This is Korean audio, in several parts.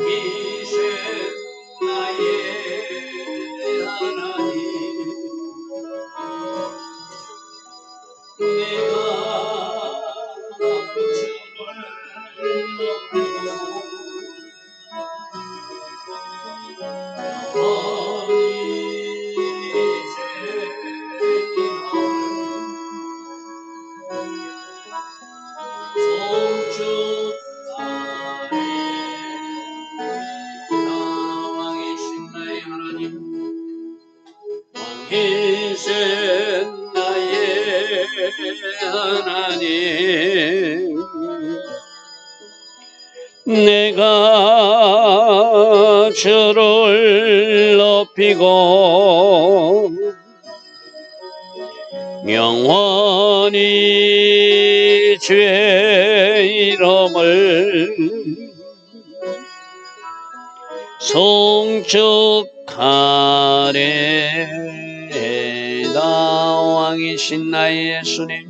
왕 주를 높이고 영원히 주의 이름을 송축하래다 왕이신 나의 예수님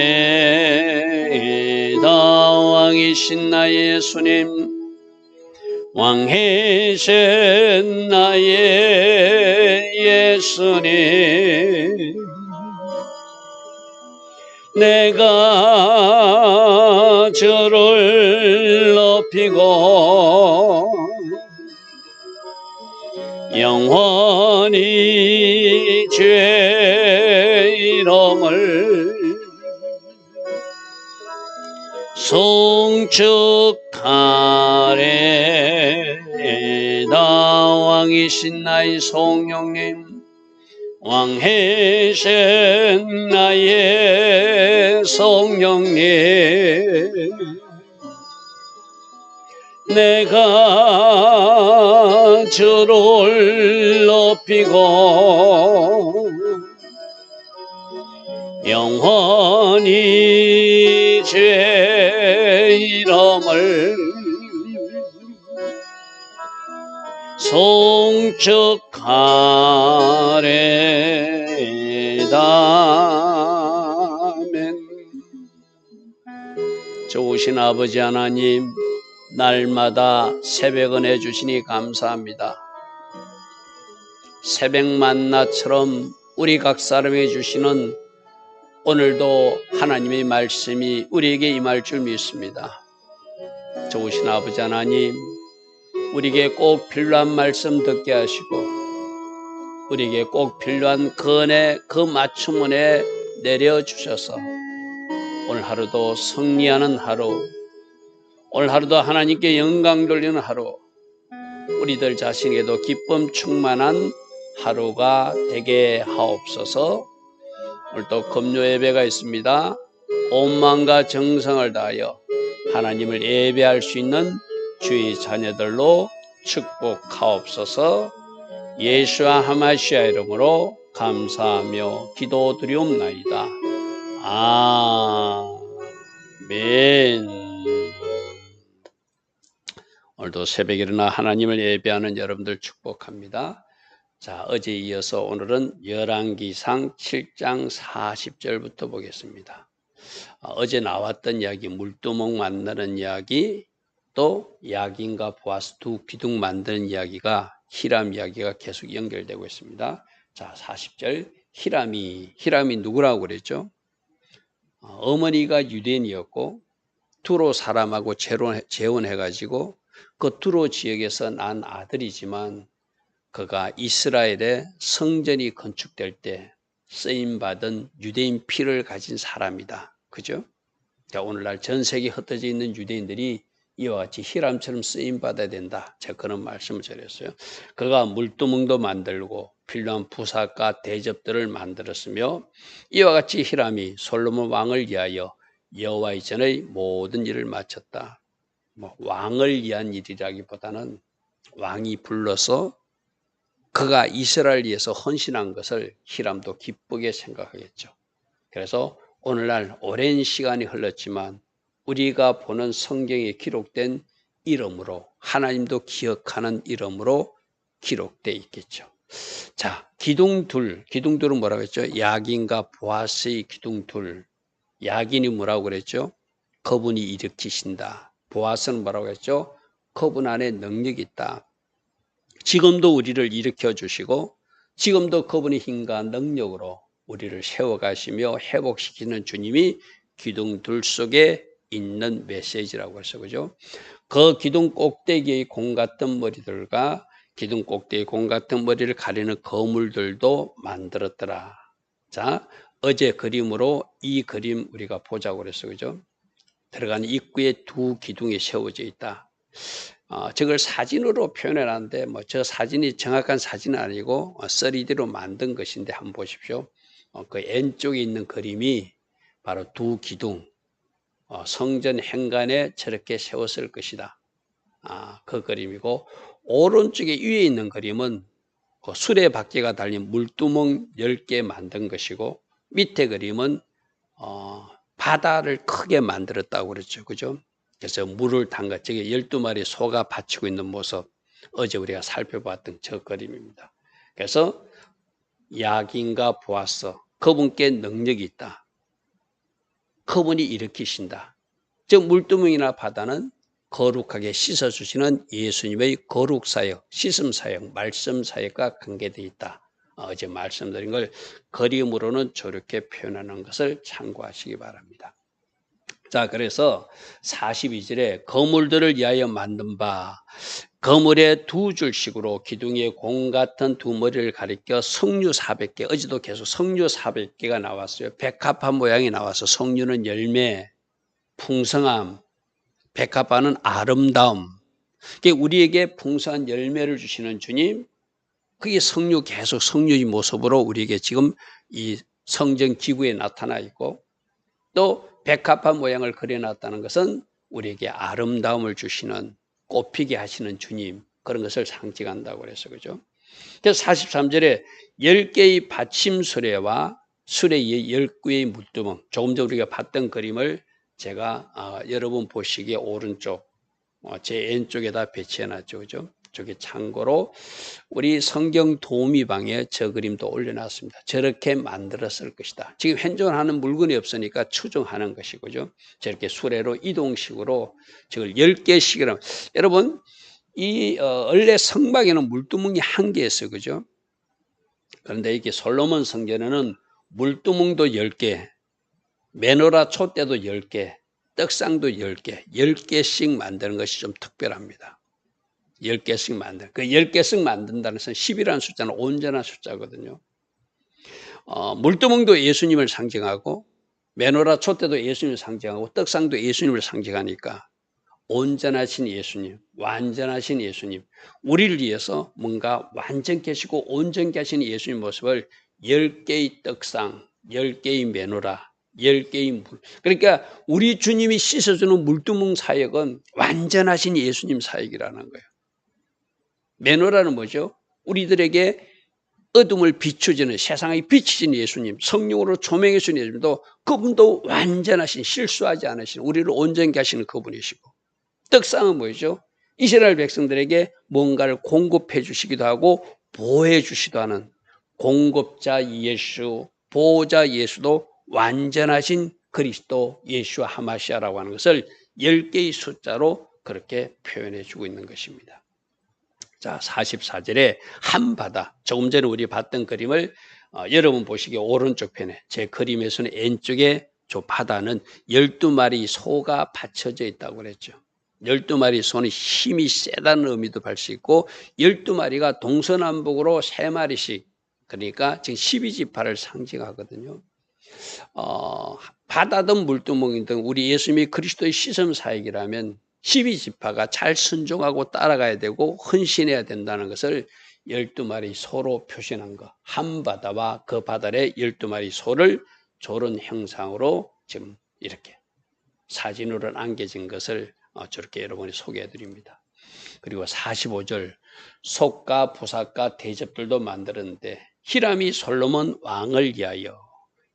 왕이신 나의 예수님 왕이신 나의 예수님 내가 주를 높이고 영원히 주의 이름을 송 축하래다 왕이신 나의 성령님 왕이신 나의 성령님. 내가 주를 높이고 영원히 주의 이름을 송축하래다 아멘. 좋으신 아버지 하나님 날마다 새벽은 해주시니 감사합니다. 새벽 만나처럼 우리 각 사람에게 주시는 오늘도 하나님의 말씀이 우리에게 임할 줄 믿습니다 좋으신 아버지 하나님 우리에게 꼭 필요한 말씀 듣게 하시고 우리에게 꼭 필요한 그 은혜 그 맞춤 은혜 내려주셔서 오늘 하루도 승리하는 하루 오늘 하루도 하나님께 영광 돌리는 하루 우리들 자신에게도 기쁨 충만한 하루가 되게 하옵소서. 오늘도 금요 예배가 있습니다. 온 마음과 정성을 다하여 하나님을 예배할 수 있는 주의 자녀들로 축복하옵소서 예수와 하마시아 이름으로 감사하며 기도드리옵나이다. 아멘. 오늘도 새벽에 일어나 하나님을 예배하는 여러분들 축복합니다. 자, 어제 이어서 오늘은 열왕기상 7장 40절부터 보겠습니다. 아, 어제 나왔던 이야기, 물두멍 만드는 이야기, 또 야긴과 보아스 두 기둥 만드는 이야기가 히람 이야기가 계속 연결되고 있습니다. 자, 40절 히람이 히람이 누구라고 그랬죠? 어, 어머니가 유대인이었고 투로 사람하고 재혼해 가지고 그 투로 지역에서 난 아들이지만 그가 이스라엘의 성전이 건축될 때 쓰임 받은 유대인 피를 가진 사람이다. 그죠? 자, 오늘날 전 세계 흩어져 있는 유대인들이 이와 같이 히람처럼 쓰임 받아야 된다. 제가 그런 말씀을 드렸어요. 그가 물두멍도 만들고 필요한 부사과 대접들을 만들었으며 이와 같이 히람이 솔로몬 왕을 위하여 여호와의 전의 모든 일을 마쳤다. 뭐 왕을 위한 일이라기보다는 왕이 불러서 그가 이스라엘 위해서 헌신한 것을 히람도 기쁘게 생각하겠죠. 그래서 오늘날 오랜 시간이 흘렀지만 우리가 보는 성경에 기록된 이름으로 하나님도 기억하는 이름으로 기록돼 있겠죠. 자, 기둥 둘, 기둥 둘은 뭐라고 했죠? 야긴과 보아스의 기둥 둘. 야긴이 뭐라고 그랬죠? 그분이 일으키신다. 보아스는 뭐라고 했죠? 그분 안에 능력이 있다. 지금도 우리를 일으켜 주시고 지금도 그분의 힘과 능력으로 우리를 세워가시며 회복시키는 주님이 기둥둘 속에 있는 메시지라고 해서 그죠? 그 기둥 꼭대기의 공 같은 머리들과 기둥 꼭대기 공 같은 머리를 가리는 거물들도 만들었더라. 자, 어제 그림으로 이 그림 우리가 보자고 그랬어. 그죠? 들어가는 입구에 두 기둥이 세워져 있다. 어, 저걸 사진으로 표현해 놨는데 뭐 저 사진이 정확한 사진은 아니고 3D로 어, 만든 것인데 한번 보십시오. 어, 그 왼쪽에 있는 그림이 바로 두 기둥 어, 성전 행간에 저렇게 세웠을 것이다. 아, 그 그림이고 오른쪽에 위에 있는 그림은 그 수레 바퀴가 달린 물두멍 10개 만든 것이고 밑에 그림은 어, 바다를 크게 만들었다고 그랬죠. 그죠? 그래서 물을 담가 저게 12마리 소가 받치고 있는 모습 어제 우리가 살펴봤던 저 그림입니다. 그래서 야긴과 보았어. 그분께 능력이 있다. 그분이 일으키신다. 즉 물두멍이나 바다는 거룩하게 씻어주시는 예수님의 거룩 사역, 씻음 사역, 말씀 사역과 관계되어 있다. 어제 말씀드린 걸 그림으로는 저렇게 표현하는 것을 참고하시기 바랍니다. 자, 그래서 42절에 거물들을 위하여 만든 바 거물의 두 줄씩으로 기둥에 공 같은 두 머리를 가리켜 석류 400개, 어제도 계속 석류 400개가 나왔어요. 백합화 모양이 나와서 석류는 열매, 풍성함, 백합화는 아름다움. 우리에게 풍성한 열매를 주시는 주님, 그게 성류 계속 성류의 모습으로 우리에게 지금 이 성전 기구에 나타나 있고 또 백합화 모양을 그려놨다는 것은 우리에게 아름다움을 주시는 꽃피게 하시는 주님 그런 것을 상징한다고 그래서 그죠? 그래서 43절에 10개의 받침 수레와 수레의 10구의 물두멍 조금 전 우리가 봤던 그림을 제가 어, 여러분 보시기에 오른쪽 어, 제 왼쪽에다 배치해 놨죠. 그죠? 저기 참고로 우리 성경 도우미방에 저 그림도 올려놨습니다. 저렇게 만들었을 것이다. 지금 현존하는 물건이 없으니까 추정하는 것이고죠. 저렇게 수레로 이동식으로 저걸 10개씩 이라 여러분 이 어, 원래 성막에는 물두멍이 한 개였어요. 그죠? 그런데 이게 솔로몬 성전에는 물두멍도 10개, 메노라 촛대도 10개, 떡상도 10개, 10개씩 만드는 것이 좀 특별합니다. 10개씩 만든. 그 10개씩 만든다는 것은 10이라는 숫자는 온전한 숫자거든요. 어, 물두멍도 예수님을 상징하고 메노라 촛대도 예수님을 상징하고 떡상도 예수님을 상징하니까 온전하신 예수님, 완전하신 예수님, 우리를 위해서 뭔가 완전케 하시고 온전케 하신 예수님 모습을 10개의 떡상, 10개의 메노라, 10개의 물. 그러니까 우리 주님이 씻어주는 물두멍 사역은 완전하신 예수님 사역이라는 거예요. 매너라는 뭐죠? 우리들에게 어둠을 비추지는 세상의 빛이신 예수님, 성령으로 조명해 주신 예수님도 그분도 완전하신 실수하지 않으신 우리를 온전케 하시는 그분이시고 떡상은 뭐죠? 이스라엘 백성들에게 뭔가를 공급해 주시기도 하고 보호해 주시기도 하는 공급자 예수, 보호자 예수도 완전하신 그리스도 예수와 하마시아라고 하는 것을 10개의 숫자로 그렇게 표현해 주고 있는 것입니다. 자, 44절에 한 바다. 조금 전에 우리 봤던 그림을 어, 여러분 보시기에 오른쪽 편에 제 그림에서는 왼쪽에 저 바다는 12마리 소가 받쳐져 있다고 그랬죠. 12마리 소는 힘이 세다는 의미도 발수 있고 12마리가 동서남북으로 3마리씩 그러니까 지금 12지파를 상징하거든요. 어, 바다든 물두멍이든 우리 예수님이 그리스도의 시선 사역이라면 12지파가 잘 순종하고 따라가야 되고 헌신해야 된다는 것을 12마리 소로 표시한 것. 한 바다와 그 바다의 12마리 소를 조른 형상으로 지금 이렇게 사진으로 남겨진 것을 어, 저렇게 여러분이 소개해 드립니다. 그리고 45절 속과 부삭과 대접들도 만들었는데 히람이 솔로몬 왕을 위하여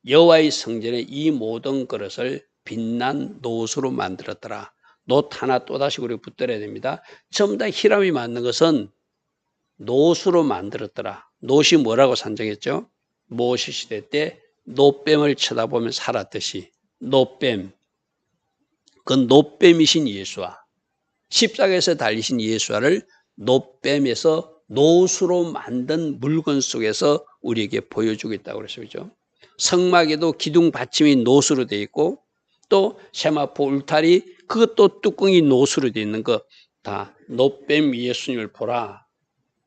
여호와의 성전에 이 모든 그릇을 빛난 노수로 만들었더라. 노 하나 또다시 우리 붙들어야 됩니다. 전부 다 히람이 만든 것은 노수로 만들었더라. 노시 뭐라고 산정했죠? 모시 시대 때 노뱀을 쳐다보면 살았듯이 노뱀 그 노뱀이신 예수와 십자가에서 달리신 예수와를 노뱀에서 노수로 만든 물건 속에서 우리에게 보여주고 있다고 그랬어요. 그죠? 성막에도 기둥 받침이 노수로 되어 있고 또 세마포 울타리 그것도 뚜껑이 노수로 되어 있는 거 다 노뱀 예수님을 보라.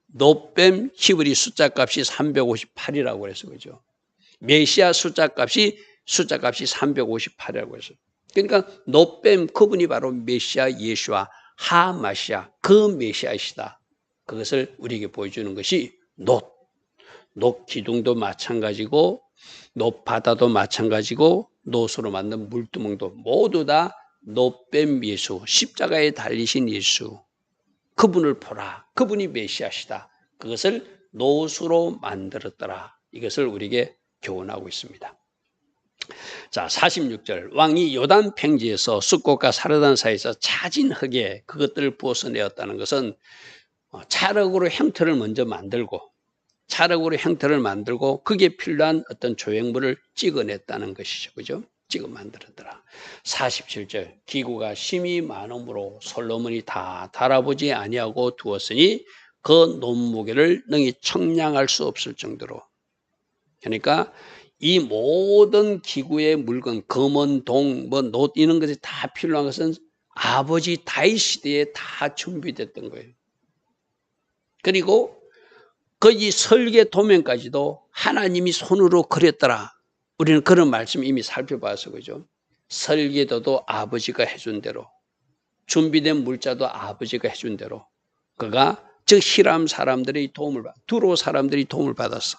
노뱀 히브리 숫자 값이 358이라고 그래서 그죠. 메시아 숫자 값이 숫자 값이 358이라고 해서 그러니까 노뱀 그분이 바로 메시아 예수와 하마시아 그 메시아이시다. 그것을 우리에게 보여주는 것이 노. 노 기둥도 마찬가지고 노 바다도 마찬가지고 노수로 만든 물두멍도 모두 다 노뱀 예수 십자가에 달리신 예수 그분을 보라. 그분이 메시아시다. 그것을 노수로 만들었더라. 이것을 우리에게 교훈하고 있습니다. 자, 46절. 왕이 요단 평지에서 숫꽃과 사르단 사이에서 차진 흙에 그것들을 부어서 내었다는 것은 어, 차력으로 형태를 먼저 만들고 차력으로 형태를 만들고 그게 필요한 어떤 조형물을 찍어냈다는 것이죠. 그죠? 찍어 만들었더라. 47절. 기구가 심히 많음으로 솔로몬이 다 달아보지 아니하고 두었으니 그 논무게를 능히 청량할 수 없을 정도로. 그러니까 이 모든 기구의 물건, 검은 동, 뭐, 노, 이런 것이 다 필요한 것은 아버지 다이 시대에 다 준비됐던 거예요. 그리고 거기 설계 도면까지도 하나님이 손으로 그렸더라. 우리는 그런 말씀 이미 살펴봐서 그죠. 설계도도 아버지가 해준 대로, 준비된 물자도 아버지가 해준 대로, 그가 즉 히람 사람들의 도움을 받, 두로 사람들이 도움을 받았어.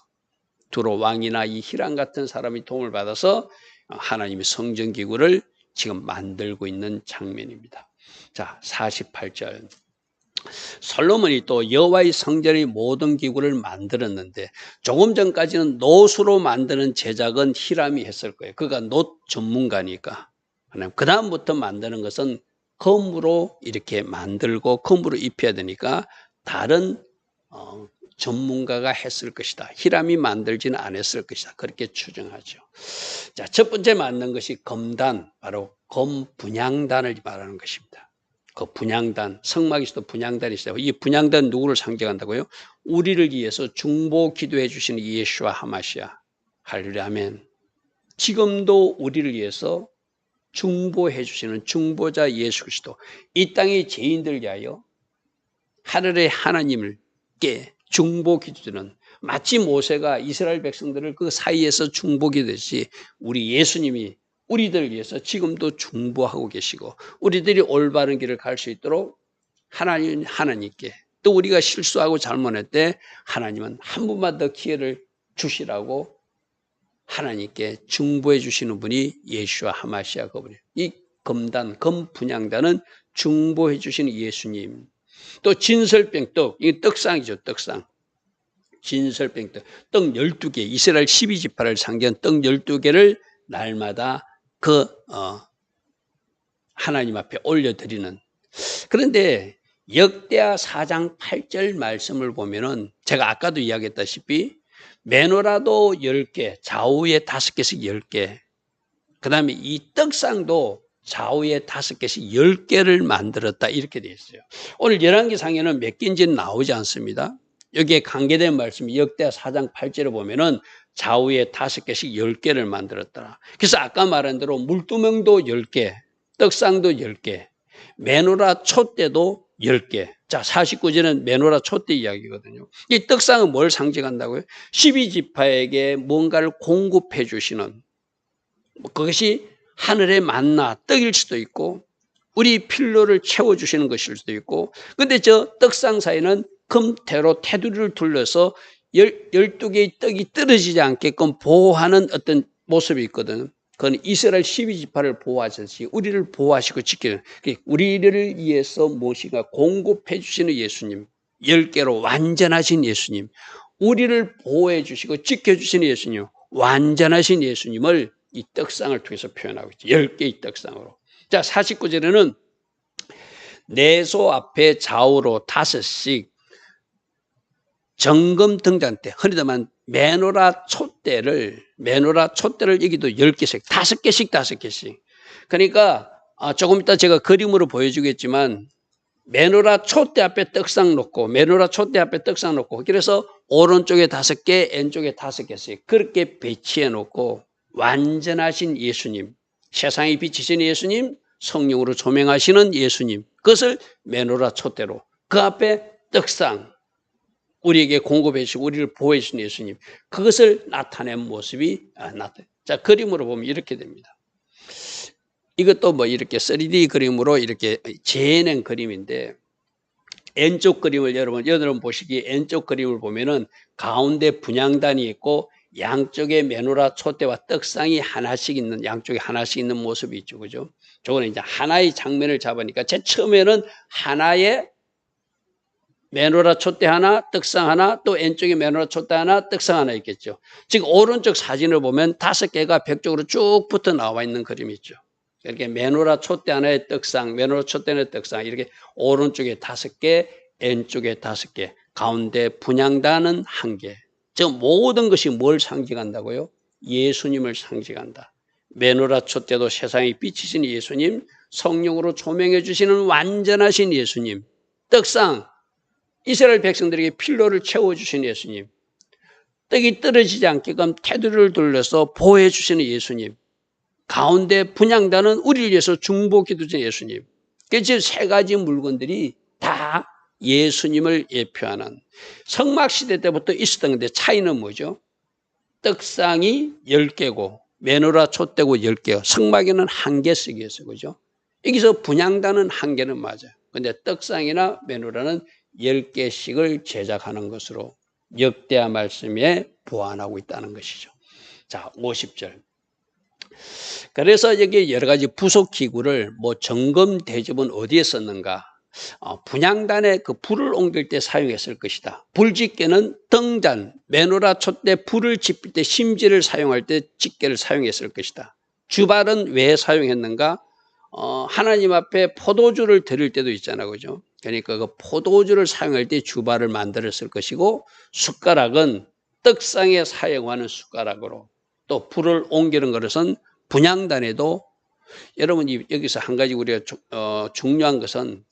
두로 왕이나 이 히람 같은 사람이 도움을 받아서 하나님의 성전 기구를 지금 만들고 있는 장면입니다. 자, 48절. 솔로몬이 또 여호와의 성전의 모든 기구를 만들었는데 조금 전까지는 노수로 만드는 제작은 히람이 했을 거예요. 그가 노 전문가니까. 그 다음부터 만드는 것은 검으로 이렇게 만들고 검으로 입혀야 되니까 다른 어, 전문가가 했을 것이다. 히람이 만들지는 않았을 것이다. 그렇게 추정하죠. 자, 첫 번째 만든 것이 검단, 바로 검 분양단을 말하는 것입니다. 그 분양단, 성막에서도 분양단이 있어요. 이 분양단 누구를 상징한다고요? 우리를 위해서 중보 기도해 주시는 예수와 하마시아. 할렐루야 아멘. 지금도 우리를 위해서 중보해 주시는 중보자 예수 그리스도. 이 땅의 죄인들 위하여 하늘의 하나님을께 중보 기도는 마치 모세가 이스라엘 백성들을 그 사이에서 중보기듯이 우리 예수님이 우리들 위해서 지금도 중보하고 계시고 우리들이 올바른 길을 갈 수 있도록 하나님 하나님께 또 우리가 실수하고 잘못할 때 하나님은 한 번만 더 기회를 주시라고 하나님께 중보해 주시는 분이 예수와 하마시아 그분이 이 검단 검 분양단은 중보해 주시는 예수님. 또 진설병 떡, 이 떡상이죠 떡상. 진설병 떡, 떡 12개 이스라엘 12지파를 상징한 떡 12개를 날마다 그 어, 하나님 앞에 올려드리는 그런데 역대하 4장 8절 말씀을 보면은 제가 아까도 이야기했다시피 메노라도 10개, 좌우에 5개씩 10개. 그 다음에 이 떡상도 좌우에 5개씩 10개를 만들었다 이렇게 되어 있어요. 오늘 열왕기상에는 몇 개인지는 나오지 않습니다. 여기에 관계된 말씀이 역대하 4장 8절에 보면은 좌우에 다섯 개씩 열 개를 만들었더라. 그래서 아까 말한 대로 물두멍도 열 개, 떡상도 열 개, 메노라 촛대도 열 개. 자, 49절은 메노라 촛대 이야기거든요. 이 떡상은 뭘 상징한다고요? 12지파에게 뭔가를 공급해 주시는 그것이 하늘의 만나 떡일 수도 있고 우리 필요를 채워 주시는 것일 수도 있고 근데 저 떡상 사이는 금태로 테두리를 둘러서 열, 12개의 떡이 떨어지지 않게끔 보호하는 어떤 모습이 있거든. 그건 이스라엘 12지파를 보호하셨지 우리를 보호하시고 지키는 우리를 위해서 무엇인가 공급해 주시는 예수님 10개로 완전하신 예수님 우리를 보호해 주시고 지켜 주시는 예수님 완전하신 예수님을 이 떡상을 통해서 표현하고 있죠. 10개의 떡상으로. 자, 49절에는 내소 앞에 좌우로 다섯씩 정금 등잔 때 흔히다만 메노라 촛대를 메노라 촛대를 여기도 10개씩 다섯 개씩 다섯 개씩. 그러니까 아, 조금 이따 제가 그림으로 보여주겠지만 메노라 촛대 앞에 떡상 놓고 메노라 촛대 앞에 떡상 놓고 그래서 오른쪽에 다섯 개 왼쪽에 다섯 개씩 그렇게 배치해 놓고 완전하신 예수님 세상에 비치신 예수님 성령으로 조명하시는 예수님 그것을 메노라 촛대로 그 앞에 떡상 우리에게 공급해 주시고 우리를 보호해 주신 예수님 그것을 나타낸 모습이 아, 나타. 자 그림으로 보면 이렇게 됩니다. 이것도 뭐 이렇게 3D 그림으로 이렇게 재낸 그림인데 왼쪽 그림을 여러분 여러분 보시기 왼쪽 그림을 보면은 가운데 분양단이 있고 양쪽에 메노라 촛대와 떡상이 하나씩 있는 양쪽에 하나씩 있는 모습이 있죠, 그죠? 저거는 이제 하나의 장면을 잡으니까 제 처음에는 하나의 메노라 촛대 하나, 떡상 하나, 또 왼쪽에 메노라 촛대 하나, 떡상 하나 있겠죠. 지금 오른쪽 사진을 보면 다섯 개가 벽 쪽으로 쭉 붙어 나와 있는 그림이 있죠. 이렇게 메노라 촛대 하나의 떡상, 메노라 촛대 하나의 떡상, 이렇게 오른쪽에 다섯 개, 왼쪽에 다섯 개, 가운데 분양단은 한 개. 즉 모든 것이 뭘 상징한다고요? 예수님을 상징한다. 메노라 촛대도 세상에 비치신 예수님, 성령으로 조명해 주시는 완전하신 예수님, 떡상, 이스라엘 백성들에게 필로를 채워주신 예수님, 떡이 떨어지지 않게끔 테두리를 둘러서 보호해 주시는 예수님, 가운데 분양단은 우리를 위해서 중보기도 주신 예수님. 그래서 세 가지 물건들이 다 예수님을 예표하는 성막 시대 때부터 있었던 건데 차이는 뭐죠? 떡상이 10개고 메노라 촛대고 10개고 성막에는 한개 쓰기였어요. 그죠? 여기서 분양단은 한 개는 맞아요. 근데 떡상이나 메노라는 10개씩을 제작하는 것으로 역대하 말씀에 보완하고 있다는 것이죠. 자, 50절. 그래서 여기 여러 가지 부속 기구를 뭐 점검 대접은 어디에 썼는가? 어, 분양단에 그 불을 옮길 때 사용했을 것이다. 불집게는 등잔, 메노라 촛대 불을 지필 때 심지를 사용할 때 집게를 사용했을 것이다. 주발은 왜 사용했는가? 어, 하나님 앞에 포도주를 드릴 때도 있잖아, 그죠? 그러니까 그 포도주를 사용할 때 주발을 만들었을 것이고 숟가락은 떡상에 사용하는 숟가락으로 또 불을 옮기는 것은 분양단에도 여러분 여기서 한 가지 우리가 어, 중요한 것은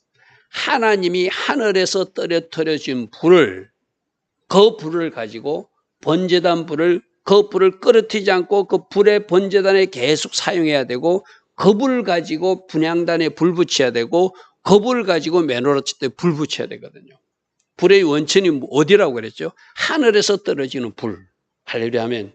하나님이 하늘에서 떨어뜨려진 불을 그 불을 가지고 번제단 불을 그 불을 끌어뜨리지 않고 그 불의 번제단에 계속 사용해야 되고 그 불을 가지고 분양단에 불 붙여야 되고 그 불을 가지고 메노라치 때불 붙여야 되거든요. 불의 원천이 어디라고 그랬죠? 하늘에서 떨어지는 불. 할렐루야 하면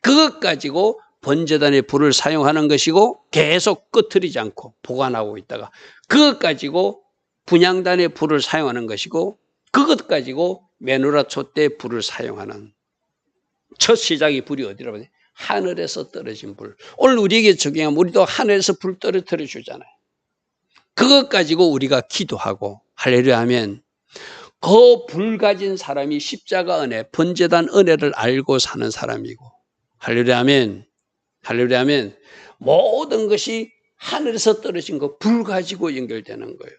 그것 가지고 번제단의 불을 사용하는 것이고 계속 꺼트리지 않고 보관하고 있다가 그것 가지고 분양단의 불을 사용하는 것이고 그것 가지고 메누라 촛대 불을 사용하는 첫 시작이 불이 어디라고 하냐 하늘에서 떨어진 불. 오늘 우리에게 적용하면 우리도 하늘에서 불 떨어뜨려 주잖아요. 그것 가지고 우리가 기도하고 할렐루야 하면 그 불 가진 사람이 십자가 은혜 번제단 은혜를 알고 사는 사람이고 할렐루야 하면 할렐루야 하면 모든 것이 하늘에서 떨어진 거 불 가지고 연결되는 거예요.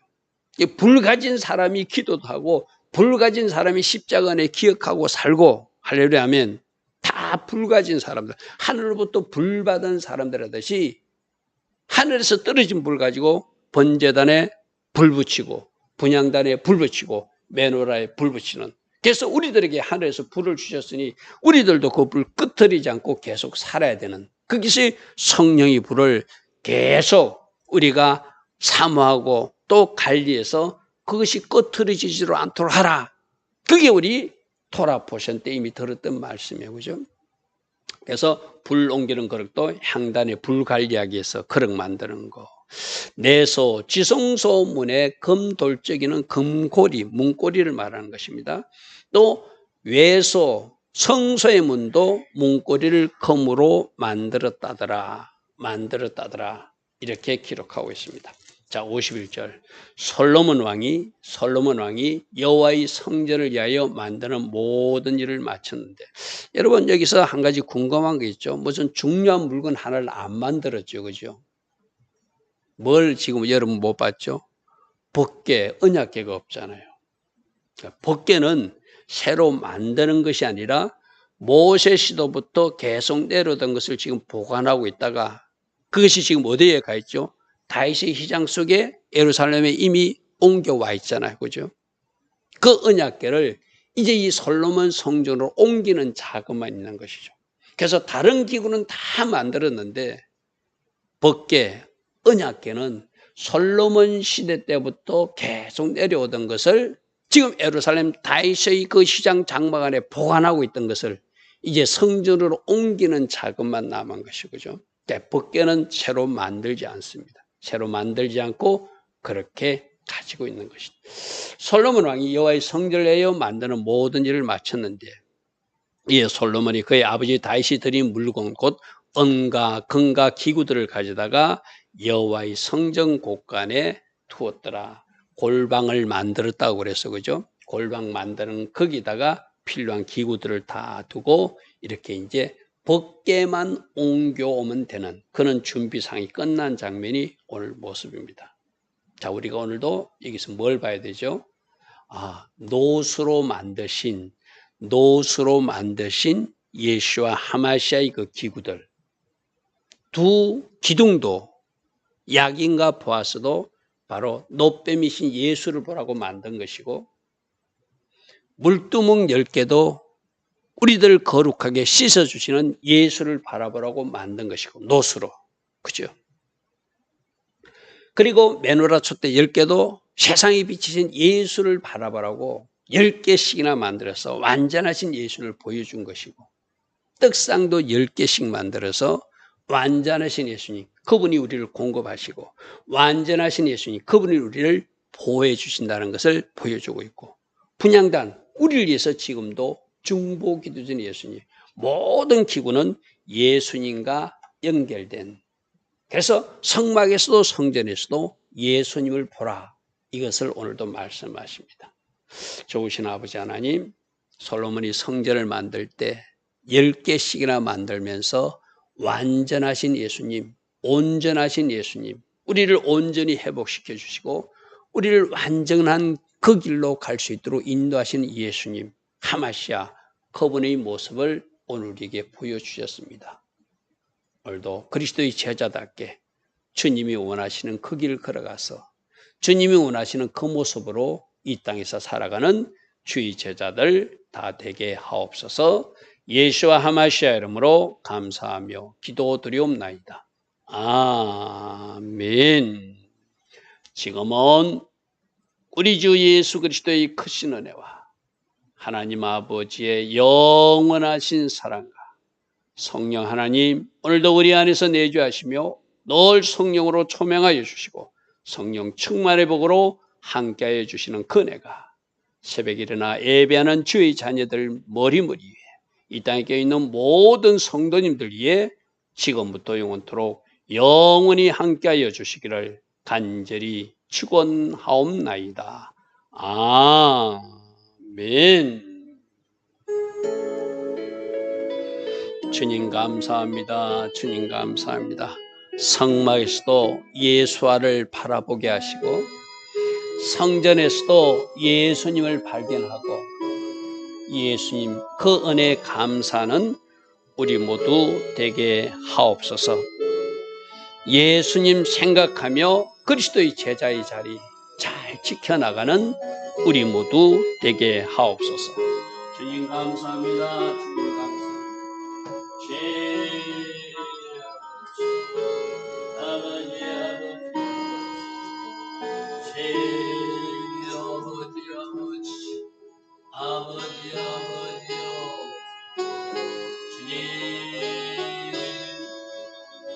불 가진 사람이 기도도 하고 불 가진 사람이 십자가 안에 기억하고 살고 할렐루야 하면 다 불 가진 사람들 하늘로부터 불 받은 사람들 하듯이 하늘에서 떨어진 불 가지고 번제단에 불 붙이고 분양단에 불 붙이고 메노라에 불 붙이는 그래서 우리들에게 하늘에서 불을 주셨으니 우리들도 그 불 끄트리지 않고 계속 살아야 되는 그것이 성령의 불을 계속 우리가 사모하고 또 관리해서 그것이 꺼트려지지로 않도록 하라. 그게 우리 토라 포션 때 이미 들었던 말씀이에요. 그죠? 그래서 불 옮기는 그릇도 향단에 불 관리하기 위해서 그릇 만드는 거. 내소, 지성소 문에 금돌적이는 금고리, 문고리를 말하는 것입니다. 또 외소, 성소의 문도 문고리를 금으로 만들었다더라. 만들었다더라. 이렇게 기록하고 있습니다. 자, 51절. 솔로몬 왕이 솔로몬 왕이 여호와의 성전을 위하여 만드는 모든 일을 마쳤는데 여러분 여기서 한 가지 궁금한 게 있죠. 무슨 중요한 물건 하나를 안 만들었죠. 그죠? 뭘 지금 여러분 못 봤죠? 법계, 언약계가 없잖아요. 법계는 새로 만드는 것이 아니라 모세 시도부터 계속 내려오던 것을 지금 보관하고 있다가 그것이 지금 어디에 가 있죠? 다윗의 시장 속에 예루살렘에 이미 옮겨와 있잖아요. 그죠? 그 언약계를 이제 이 솔로몬 성전으로 옮기는 작업만 있는 것이죠. 그래서 다른 기구는 다 만들었는데 법계, 언약계는 솔로몬 시대 때부터 계속 내려오던 것을 지금 예루살렘 다윗의 그 시장 장막 안에 보관하고 있던 것을 이제 성전으로 옮기는 작업만 남은 것이죠. 법계는 새로 만들지 않습니다. 새로 만들지 않고 그렇게 가지고 있는 것이다. 솔로몬 왕이 여호와의 성전을 내어 만드는 모든 일을 마쳤는데 이에 솔로몬이 그의 아버지 다윗이 드린 물건 곧 은과 금과 기구들을 가져다가 여호와의 성전 곳간에 두었더라. 골방을 만들었다고 그랬어. 그죠? 골방 만드는 거기다가 필요한 기구들을 다 두고 이렇게 이제 벗게만 옮겨오면 되는 그런 준비상이 끝난 장면이 오늘 모습입니다. 자, 우리가 오늘도 여기서 뭘 봐야 되죠? 아, 노수로 만드신, 노수로 만드신 예수와 하마시아의 그 기구들. 두 기둥도 약인가 보아서도 바로 노뱀이신 예수를 보라고 만든 것이고, 물두멍 10개도 우리들 거룩하게 씻어주시는 예수를 바라보라고 만든 것이고, 노수로. 그죠? 그리고 메노라 촛대 10개도 세상에 비치신 예수를 바라보라고 10개씩이나 만들어서 완전하신 예수를 보여준 것이고, 떡상도 10개씩 만들어서 완전하신 예수님, 그분이 우리를 공급하시고, 완전하신 예수님, 그분이 우리를 보호해 주신다는 것을 보여주고 있고, 분양단, 우리를 위해서 지금도 중보 기도전 예수님. 모든 기구는 예수님과 연결된. 그래서 성막에서도 성전에서도 예수님을 보라. 이것을 오늘도 말씀하십니다. 좋으신 아버지 하나님, 솔로몬이 성전을 만들 때 10개씩이나 만들면서 완전하신 예수님, 온전하신 예수님, 우리를 온전히 회복시켜 주시고 우리를 완전한 그 길로 갈 수 있도록 인도하신 예수님, 하마시아 그분의 모습을 오늘 우리에게 보여주셨습니다. 오늘도 그리스도의 제자답게 주님이 원하시는 그 길을 걸어가서 주님이 원하시는 그 모습으로 이 땅에서 살아가는 주의 제자들 다 되게 하옵소서 예수와 하마시아 이름으로 감사하며 기도드리옵나이다. 아멘. 지금은 우리 주 예수 그리스도의 크신 은혜와 하나님 아버지의 영원하신 사랑과 성령 하나님 오늘도 우리 안에서 내주하시며 늘 성령으로 초명하여 주시고 성령 충만의 복으로 함께하여 주시는 그네가 새벽에 일어나 예배하는 주의 자녀들 머리머리 위에 이 땅에 있는 모든 성도님들 위에 지금부터 영원토록 영원히 함께하여 주시기를 간절히 축원하옵나이다. 아. 아멘. 주님 감사합니다. 주님 감사합니다. 성막에서도 예수와를 바라보게 하시고 성전에서도 예수님을 발견하고 예수님 그 은혜 감사는 우리 모두 되게 하옵소서. 예수님 생각하며 그리스도의 제자의 자리 잘 지켜나가는 우리 모두 되게 하옵소서. 주님 감사합니다.